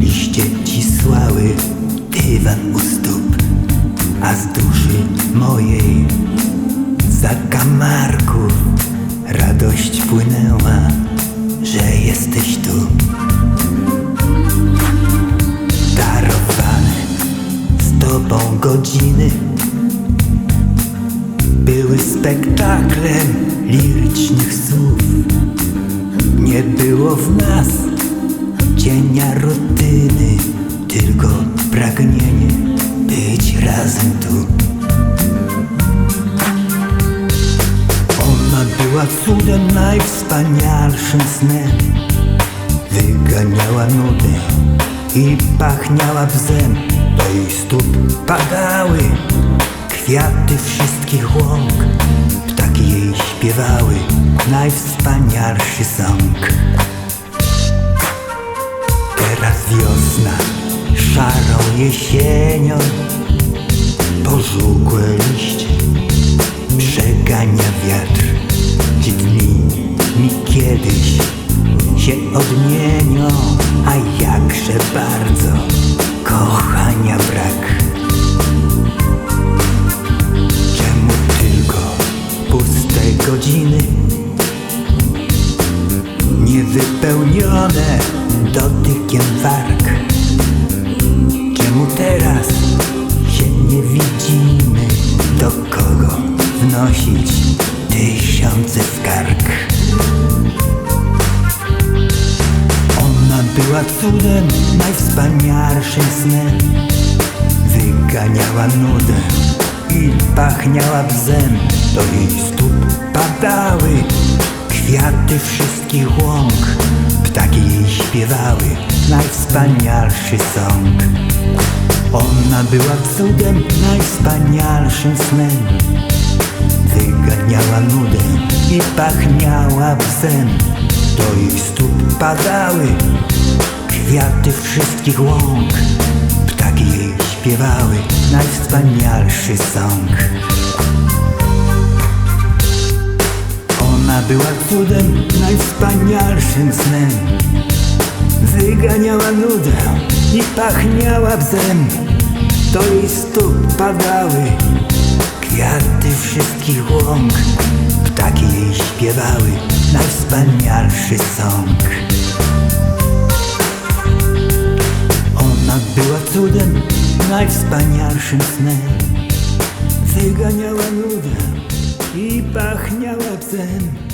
Liście cisłały dywan u stóp, a z duszy mojej zakamarków radość płynęła, że jesteś tu. Darowane z tobą godziny były spektaklem lirycznych słów. Nie było w nas cienia rutyny, tylko pragnienie być razem tu. Ona była cudem najwspanialszym snem, wyganiała nudy i pachniała bzem. Do jej stóp padały kwiaty wszystkich łąk, ptaki jej śpiewały najwspanialszy sąg. Teraz wiosna szarą jesienią. Pożółkłe liście przegania wiatr. Ci dni mi kiedyś się odmienią A jakże bardzo kochania brak Niewypełnione dotykiem warg. Czemu teraz się nie widzimy? Do kogo wnosić tysiące skarg Ona była cudem najwspanialszym snem. Wyganiała nudę i pachniała bzem. Do jej stóp padały kwiaty wszystkich łąk Ptaki jej śpiewały najwspanialszy sąg Ona była cudem najwspanialszym snem. Wyganiała nudę i pachniała bzem Do jej stóp padały kwiaty wszystkich łąk. Ptaki jej śpiewały najwspanialszy sąg cudem najwspanialszym snem. Wyganiała nudę i pachniała bzem. Do jej stóp padały kwiaty wszystkich łąk. Ptaki jej śpiewały najwspanialszy sąg Ona była cudem najwspanialszym snem. Wyganiała nudę i pachniała psem